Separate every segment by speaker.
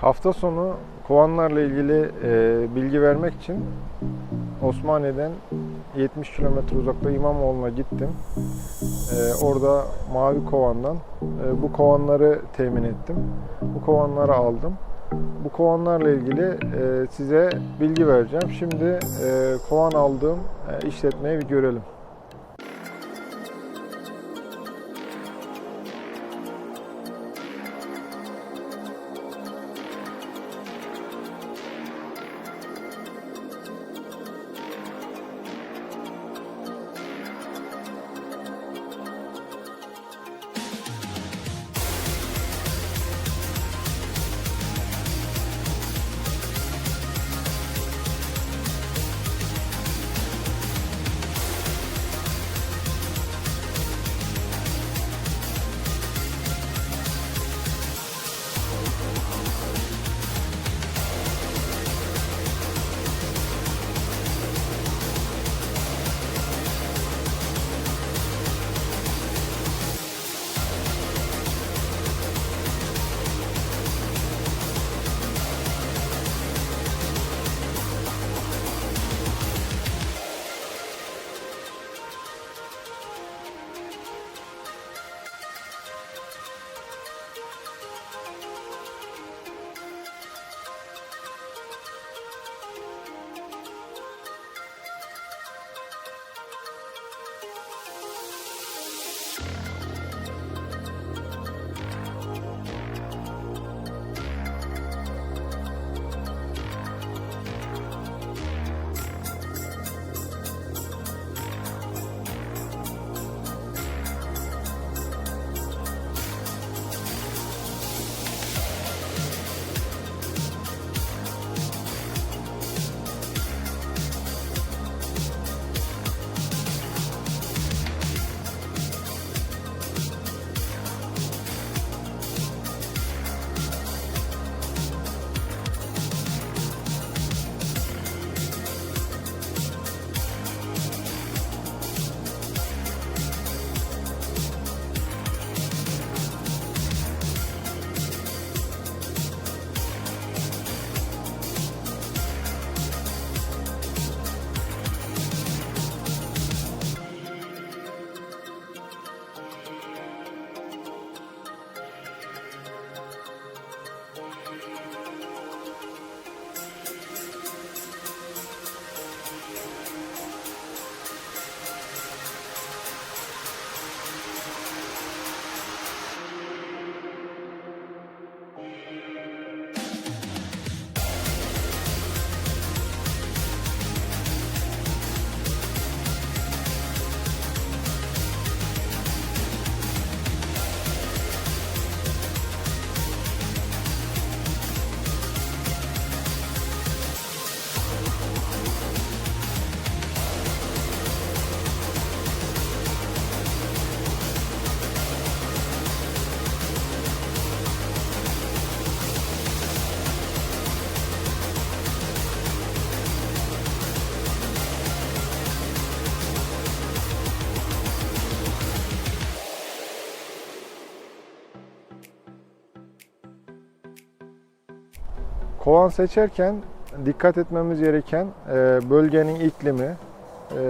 Speaker 1: Hafta sonu kovanlarla ilgili e, bilgi vermek için Osmaniye'den 70 kilometre uzakta İmamoğlu'na gittim. E, orada mavi kovandan e, bu kovanları temin ettim. Bu kovanları aldım. Bu kovanlarla ilgili e, size bilgi vereceğim. Şimdi e, kovan aldığım e, işletmeyi bir görelim. Kovan seçerken dikkat etmemiz gereken e, bölgenin iklimi, e,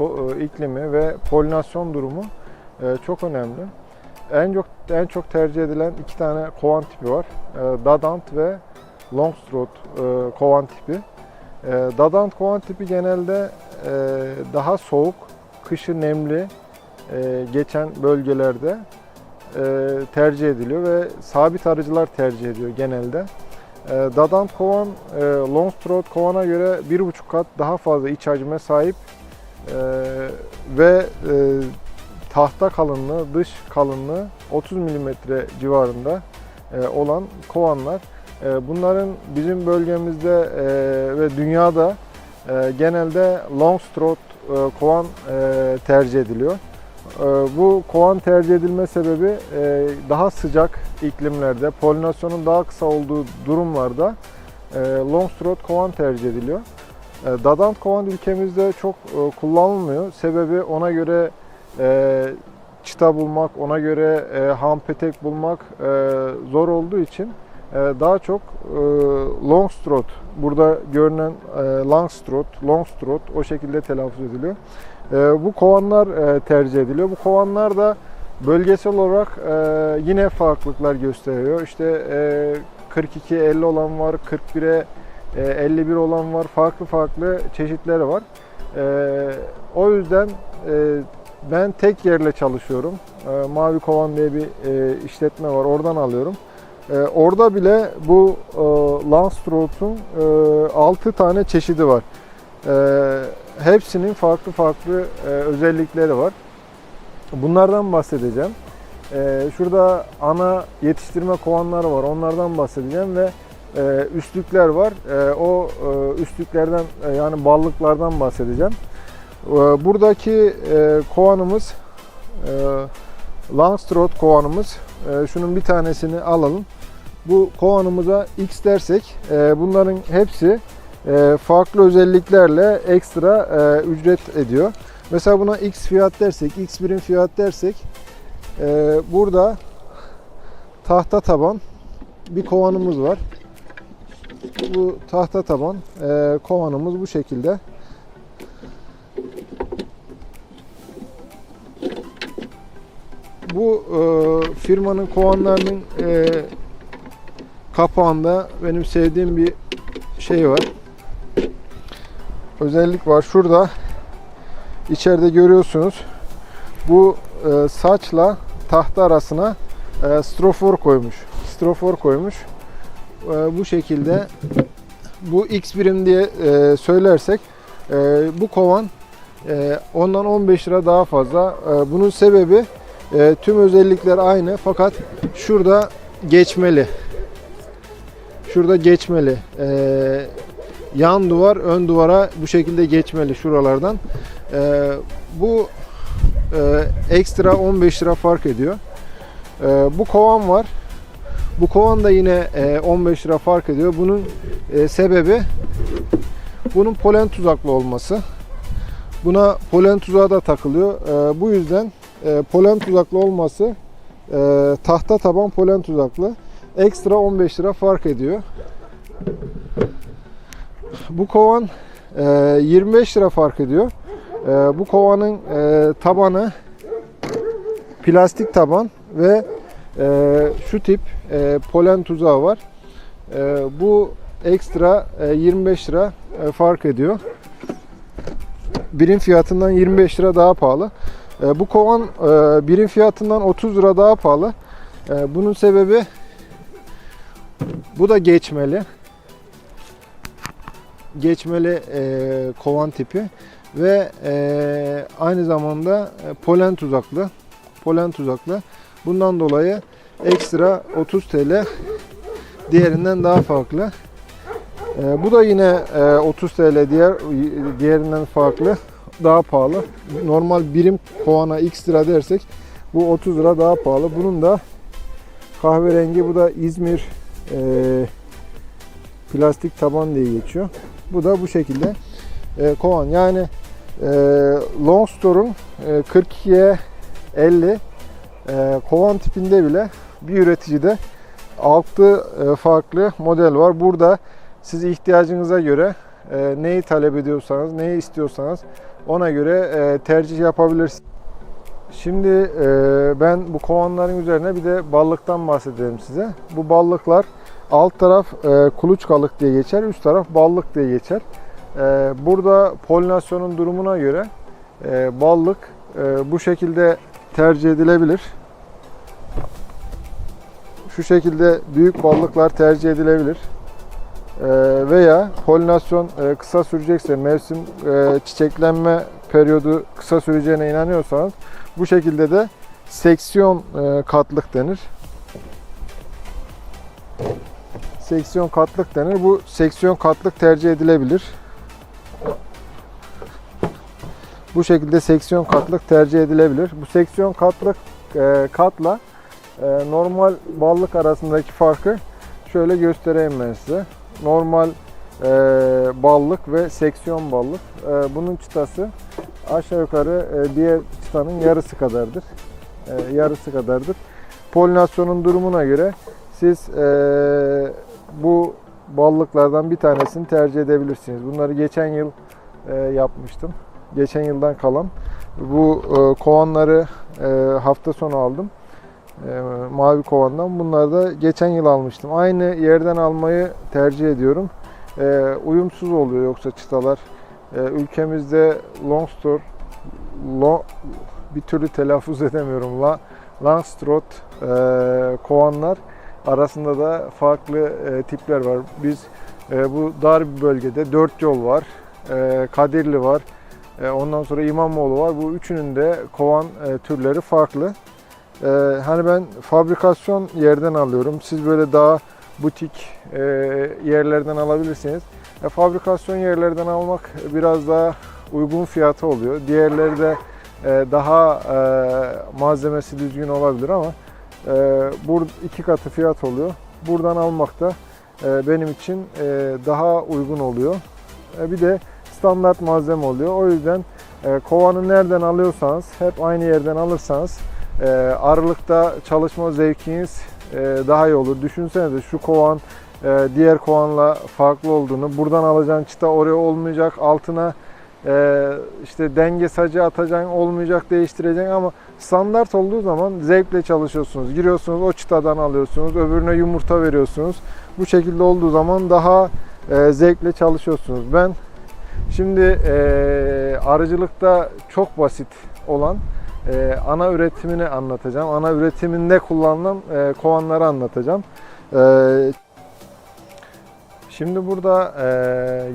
Speaker 1: e, iklimi ve polinasyon durumu çok önemli. En çok en çok tercih edilen iki tane kovan tipi var. Dadant ve Longstrot kovan tipi. Dadant kovan tipi genelde daha soğuk, kışı nemli geçen bölgelerde tercih ediliyor ve sabit arıcılar tercih ediyor genelde. E, Dadant kovan e, Longstrot kovana göre bir buçuk kat daha fazla iç hacme sahip e, ve e, tahta kalınlığı, dış kalınlığı 30 mm civarında e, olan kovanlar. Bunların bizim bölgemizde ve dünyada genelde Longstrot e, kovan tercih ediliyor. E, Bu kovan tercih edilme sebebi e, daha sıcak iklimlerde, polinasyonun daha kısa olduğu durumlarda e, Longstrot kovan tercih ediliyor. E, Dadant kovan ülkemizde çok kullanılmıyor. Sebebi ona göre çıta bulmak, ona göre e, ham petek bulmak zor olduğu için daha çok long throat, burada görünen e, long throat, long throat o şekilde telaffuz ediliyor. E, bu kovanlar e, tercih ediliyor. Bu kovanlar da bölgesel olarak e, yine farklılıklar gösteriyor. İşte e, 42-50 olan var, 41'e e, 51 olan var, farklı farklı çeşitleri var. E, o yüzden e, ben tek yerle çalışıyorum. E, Mavi Kovan diye bir e, işletme var, oradan alıyorum. E, orada bile bu e, Landstroth'un e, 6 tane çeşidi var. Hepsinin farklı farklı e, özellikleri var. Bunlardan bahsedeceğim. E, şurada ana yetiştirme kovanları var, onlardan bahsedeceğim ve e, üstlükler var. E, o e, üstlüklerden e, yani ballıklardan bahsedeceğim. E, buradaki e, kovanımız e, Langstroth kovanımız. E, şunun bir tanesini alalım. Bu kovanımıza X dersek e, bunların hepsi farklı özelliklerle ekstra e, ücret ediyor. Mesela buna X fiyat dersek, X birim fiyat dersek e, burada tahta taban bir kovanımız var. Bu tahta taban e, kovanımız bu şekilde. Bu e, firmanın kovanlarının e, kapağında benim sevdiğim bir şey var. Özellik var. Şurada içeride görüyorsunuz. Bu e, saçla tahta arasına e, strofor koymuş. Strofor koymuş. E, bu şekilde bu X birim diye e, söylersek e, bu kovan e, ondan 15 lira daha fazla. E, bunun sebebi e, tüm özellikler aynı fakat şurada geçmeli. Şurada geçmeli. E, yan duvar ön duvara bu şekilde geçmeli şuralardan. E, bu e, ekstra 15 lira fark ediyor. E, bu kovan var. Bu kovan da yine e, 15 lira fark ediyor. Bunun e, sebebi bunun polen tuzaklı olması. Buna polen tuzağı da takılıyor. E, bu yüzden e, polen tuzaklı olması e, tahta taban polen tuzaklı. Ekstra 15 lira fark ediyor. Bu kovan e, 25 lira fark ediyor. E, bu kovanın e, tabanı plastik taban ve e, şu tip e, polen tuzağı var. E, bu ekstra e, 25 lira e, fark ediyor. Birim fiyatından 25 lira daha pahalı. E, bu kovan e, birim fiyatından 30 lira daha pahalı. E, bunun sebebi bu da geçmeli. Geçmeli e, kovan tipi ve e, aynı zamanda e, polen tuzaklı. Polen tuzaklı. Bundan dolayı ekstra 30 TL diğerinden daha farklı. E, bu da yine e, 30 TL diğer diğerinden farklı. Daha pahalı. Normal birim kovana x lira dersek bu 30 lira daha pahalı. Bunun da kahverengi bu da İzmir e, plastik taban diye geçiyor. Bu da bu şekilde e, kovan. Yani e, Long Store'un e, 42'ye 50 e, kovan tipinde bile bir üreticide 6 e, farklı model var. Burada siz ihtiyacınıza göre e, neyi talep ediyorsanız, neyi istiyorsanız ona göre e, tercih yapabilirsiniz. Şimdi e, ben bu kovanların üzerine bir de ballıktan bahsedeyim size. Bu ballıklar alt taraf e, kuluçkalık diye geçer, üst taraf ballık diye geçer. E, burada polinasyonun durumuna göre e, ballık e, bu şekilde tercih edilebilir. Şu şekilde büyük ballıklar tercih edilebilir. Veya polinasyon kısa sürecekse, mevsim çiçeklenme periyodu kısa süreceğine inanıyorsanız bu şekilde de seksiyon katlık denir. Seksiyon katlık denir. Bu seksiyon katlık tercih edilebilir. Bu şekilde seksiyon katlık tercih edilebilir. Bu seksiyon katlık e, katla e, normal ballık arasındaki farkı şöyle göstereyim ben size. Normal e, ballık ve seksiyon ballık. E, bunun çıtası aşağı yukarı e, diğer çıtanın yarısı kadardır. E, yarısı kadardır. Polinasyonun durumuna göre siz eee, bu ballıklardan bir tanesini tercih edebilirsiniz. Bunları geçen yıl eee, yapmıştım. Geçen yıldan kalan. Bu eee, kovanları eee, hafta sonu aldım. Eee, mavi kovandan. Bunları da geçen yıl almıştım. Aynı yerden almayı tercih ediyorum. Eee, uyumsuz oluyor yoksa çıtalar. Eee, ülkemizde Longstor, lo, bir türlü telaffuz edemiyorum. La, Langstroth eee, kovanlar arasında da farklı eee, tipler var. Biz eee, bu dar bir bölgede dört yol var, eee, Kadirli var, eee, ondan sonra İmamoğlu var. Bu üçünün de kovan eee, türleri farklı. Eee, hani ben fabrikasyon yerden alıyorum. Siz böyle daha butik eee, yerlerden alabilirsiniz. E, fabrikasyon yerlerden almak biraz daha uygun fiyatı oluyor. Diğerleri de e, daha e, malzemesi düzgün olabilir ama e, burada iki katı fiyat oluyor. Buradan almak da e, benim için e, daha uygun oluyor. E, bir de standart malzeme oluyor. O yüzden e, kovanı nereden alıyorsanız hep aynı yerden alırsanız e, aralıkta çalışma zevkiniz e, daha iyi olur. Düşünsenize şu kovan e, diğer kovanla farklı olduğunu. Buradan alacağın çıta oraya olmayacak. Altına e, işte denge sacı atacaksın olmayacak değiştireceksin ama standart olduğu zaman zevkle çalışıyorsunuz. Giriyorsunuz o çıtadan alıyorsunuz. Öbürüne yumurta veriyorsunuz. Bu şekilde olduğu zaman daha e, zevkle çalışıyorsunuz. Ben şimdi e, arıcılıkta çok basit olan e, ana üretimini anlatacağım. Ana üretiminde kullanılan e, kovanları anlatacağım. E, Şimdi burada e,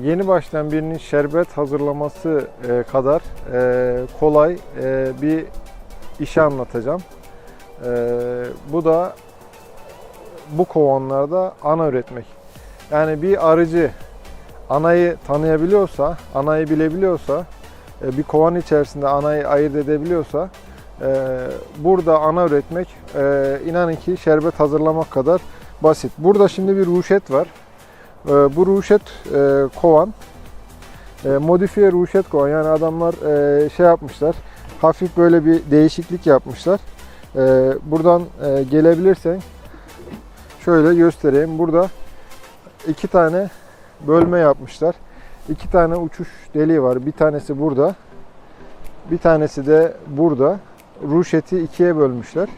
Speaker 1: yeni başlayan birinin şerbet hazırlaması e, kadar e, kolay e, bir işi anlatacağım. E, bu da bu kovanlarda ana üretmek. Yani bir arıcı anayı tanıyabiliyorsa, anayı bilebiliyorsa, e, bir kovan içerisinde anayı ayırt edebiliyorsa, e, burada ana üretmek e, inanın ki şerbet hazırlamak kadar basit. Burada şimdi bir ruşet var. Bu ruşet kovan, modifiye ruşet kovan. Yani adamlar şey yapmışlar, hafif böyle bir değişiklik yapmışlar. E, buradan e, gelebilirsen şöyle göstereyim. Burada iki tane bölme yapmışlar. İki tane uçuş deliği var. Bir tanesi burada. Bir tanesi de burada. Ruşeti ikiye bölmüşler.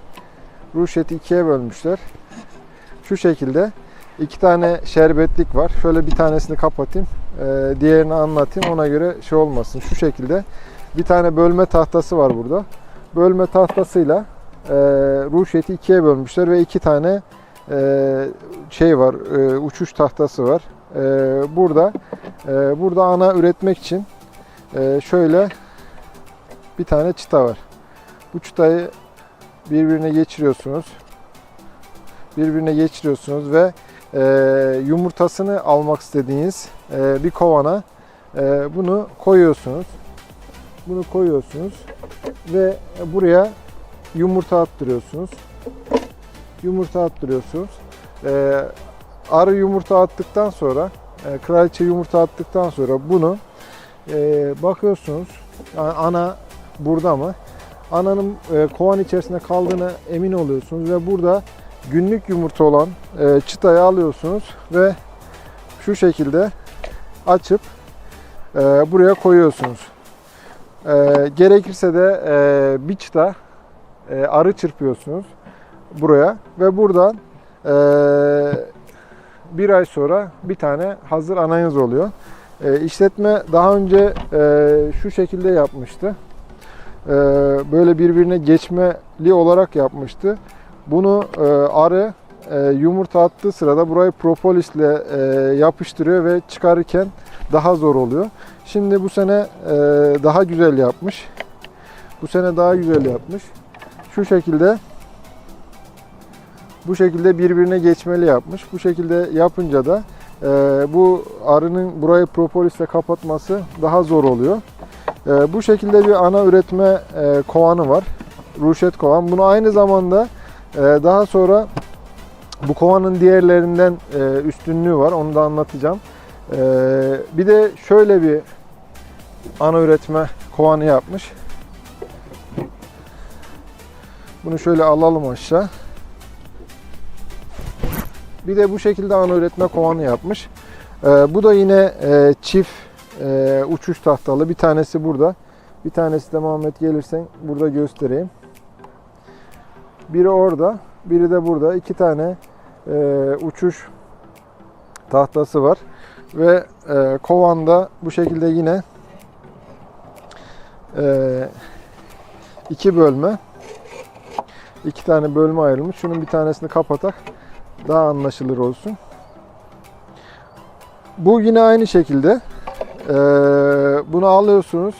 Speaker 1: Ruşeti ikiye bölmüşler. Şu şekilde iki tane şerbetlik var. Şöyle bir tanesini kapatayım. Ee, diğerini anlatayım. Ona göre şey olmasın. Şu şekilde bir tane bölme tahtası var burada. Bölme tahtasıyla e, ruşeti ikiye bölmüşler ve iki tane e, şey var. e, uçuş tahtası var. E, burada e, burada ana üretmek için e, şöyle bir tane çıta var. Bu çıtayı birbirine geçiriyorsunuz. Birbirine geçiriyorsunuz ve e, yumurtasını almak istediğiniz e, bir kovana e, bunu koyuyorsunuz. Bunu koyuyorsunuz ve buraya yumurta attırıyorsunuz. Yumurta attırıyorsunuz. E, arı yumurta attıktan sonra, e, kraliçe yumurta attıktan sonra bunu e, bakıyorsunuz. Yani ana burada mı? Ananın e, kovan içerisinde kaldığına emin oluyorsunuz ve burada günlük yumurta olan e, çıtayı alıyorsunuz ve şu şekilde açıp e, buraya koyuyorsunuz. E, gerekirse de e, bir çıta e, arı çırpıyorsunuz buraya ve buradan e, bir ay sonra bir tane hazır anayız oluyor. E, işletme daha önce e, şu şekilde yapmıştı. E, böyle birbirine geçmeli olarak yapmıştı. Bunu e, arı e, yumurta attığı sırada burayı propolisle e, yapıştırıyor ve çıkarırken daha zor oluyor. Şimdi bu sene e, daha güzel yapmış. Bu sene daha güzel yapmış. Şu şekilde bu şekilde birbirine geçmeli yapmış. Bu şekilde yapınca da e, bu arının burayı propolisle kapatması daha zor oluyor. E, bu şekilde bir ana üretme e, kovanı var. Ruşet kovan. Bunu aynı zamanda e, daha sonra bu kovanın diğerlerinden e, üstünlüğü var. Onu da anlatacağım. E, bir de şöyle bir ana üretme kovanı yapmış. Bunu şöyle alalım aşağı. Bir de bu şekilde ana üretme kovanı yapmış. Ee, bu da yine e, çift e, uçuş tahtalı. Bir tanesi burada. Bir tanesi de Muhammed gelirsen burada göstereyim. Biri orada, biri de burada. İki tane e, uçuş tahtası var. Ve e, kovanda bu şekilde yine e, iki bölme iki tane bölme ayrılmış. Şunun bir tanesini kapatak daha anlaşılır olsun. Bu yine aynı şekilde. Ee, bunu alıyorsunuz.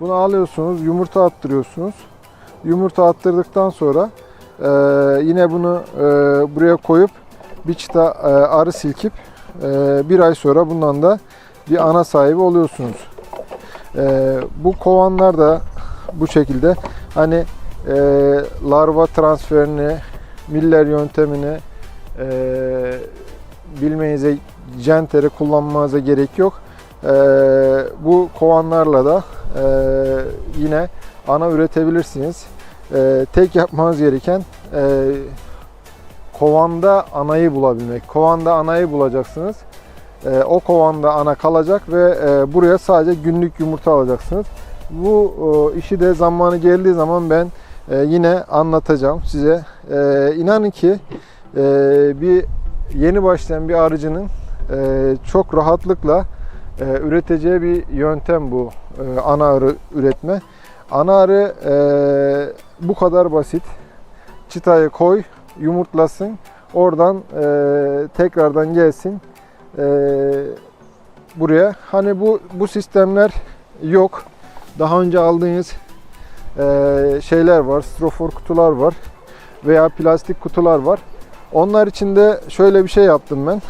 Speaker 1: Bunu alıyorsunuz. Yumurta attırıyorsunuz. Yumurta attırdıktan sonra e, yine bunu e, buraya koyup bir çıta e, arı silkip bir ay sonra bundan da bir ana sahibi oluyorsunuz. E, bu kovanlar da bu şekilde hani e, larva transferini, miller yöntemini e, bilmenize, jenteri kullanmanıza gerek yok. E, bu kovanlarla da e, yine ana üretebilirsiniz. Tek yapmanız gereken kovanda anayı bulabilmek. Kovanda anayı bulacaksınız. E, o kovanda ana kalacak ve e, buraya sadece günlük yumurta alacaksınız. Bu e, işi de zamanı geldiği zaman ben e, yine anlatacağım size. E, inanın ki e, bir yeni başlayan bir arıcının e, çok rahatlıkla e, üreteceği bir yöntem bu e, ana arı üretme. Ana arı e, bu kadar basit. Çıtayı koy, yumurtlasın. Oradan e, tekrardan gelsin e, buraya. Hani bu bu sistemler yok. Daha önce aldığınız e, şeyler var, strofor kutular var veya plastik kutular var. Onlar için de şöyle bir şey yaptım ben.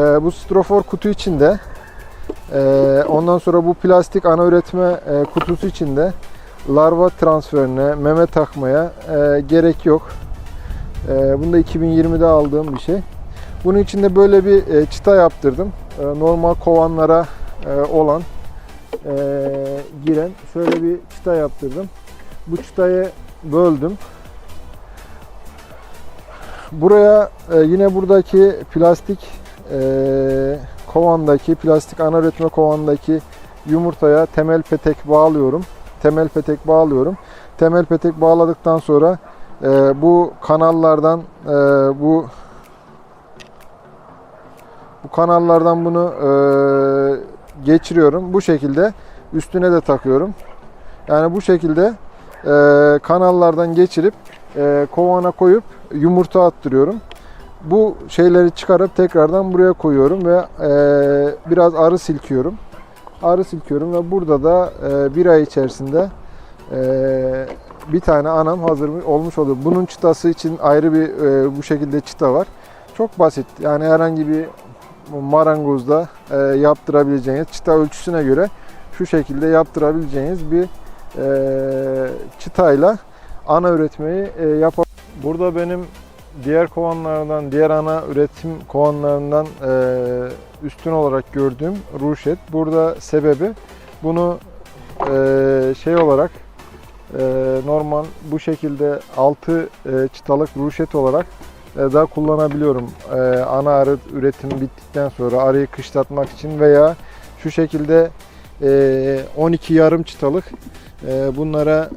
Speaker 1: E, bu strofor kutu içinde e, ondan sonra bu plastik ana üretme e, kutusu içinde larva transferine, meme takmaya e, gerek yok. E, bunu da 2020'de aldığım bir şey. Bunun içinde böyle bir e, çıta yaptırdım. E, normal kovanlara e, olan e, giren şöyle bir çıta yaptırdım. Bu çıtayı böldüm. Buraya yine buradaki plastik kovandaki plastik ana üretme kovandaki yumurtaya temel petek bağlıyorum. Temel petek bağlıyorum. Temel petek bağladıktan sonra e, bu kanallardan e, bu bu kanallardan bunu e, geçiriyorum. Bu şekilde üstüne de takıyorum. Yani bu şekilde e, kanallardan geçirip e, kovana koyup yumurta attırıyorum. Bu şeyleri çıkarıp tekrardan buraya koyuyorum ve e, biraz arı silkiyorum. Arı silkiyorum ve burada da e, bir ay içerisinde e, bir tane anam hazır olmuş oluyor. Bunun çıtası için ayrı bir e, bu şekilde çıta var. Çok basit. Yani herhangi bir marangozda e, yaptırabileceğiniz çıta ölçüsüne göre şu şekilde yaptırabileceğiniz bir e, çıtayla ana üretmeyi e, yapar. Burada benim diğer kovanlardan, diğer ana üretim kovanlarından e, üstün olarak gördüğüm ruşet. Burada sebebi bunu e, şey olarak e, normal bu şekilde 6 e, çıtalık ruşet olarak e, da kullanabiliyorum. E, ana arı üretimi bittikten sonra arıyı kışlatmak için veya şu şekilde e, 12 yarım çıtalık bunlara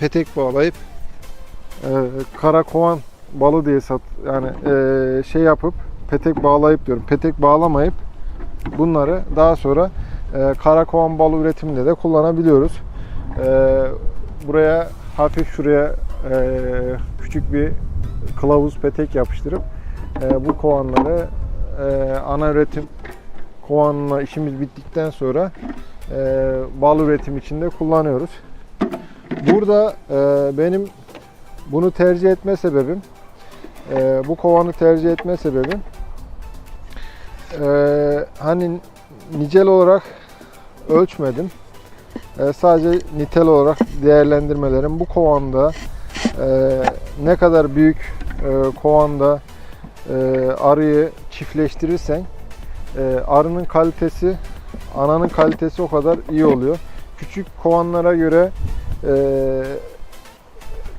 Speaker 1: petek bağlayıp e, kara kovan balı diye sat yani şey yapıp petek bağlayıp diyorum. Petek bağlamayıp bunları daha sonra e, kara kovan balı üretiminde de kullanabiliyoruz. Buraya hafif şuraya e, küçük bir kılavuz petek yapıştırıp e, bu kovanları e, ana üretim kovanla işimiz bittikten sonra e, bal üretim için de kullanıyoruz. Burada e, benim bunu tercih etme sebebim e, bu kovanı tercih etme sebebim e, hani nicel olarak ölçmedim. E, sadece nitel olarak değerlendirmelerim bu kovanda e, ne kadar büyük e, kovanda e, arıyı çiftleştirirsen e, arının kalitesi ananın kalitesi o kadar iyi oluyor. Küçük kovanlara göre e,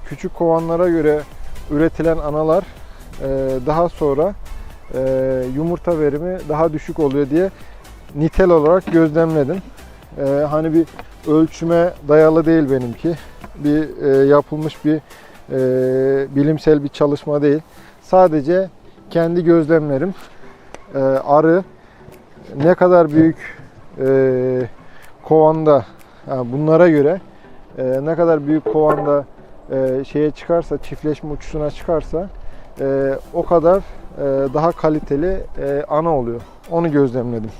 Speaker 1: küçük kovanlara göre üretilen analar e, daha sonra e, yumurta verimi daha düşük oluyor diye nitel olarak gözlemledim. E, hani bir ölçüme dayalı değil benimki. Bir e, yapılmış bir e, bilimsel bir çalışma değil. Sadece kendi gözlemlerim. E, arı ne kadar büyük e, kovanda yani bunlara göre e, ne kadar büyük kovanda e, şeye çıkarsa çiftleşme uçuşuna çıkarsa e, o kadar e, daha kaliteli e, ana oluyor. Onu gözlemledim.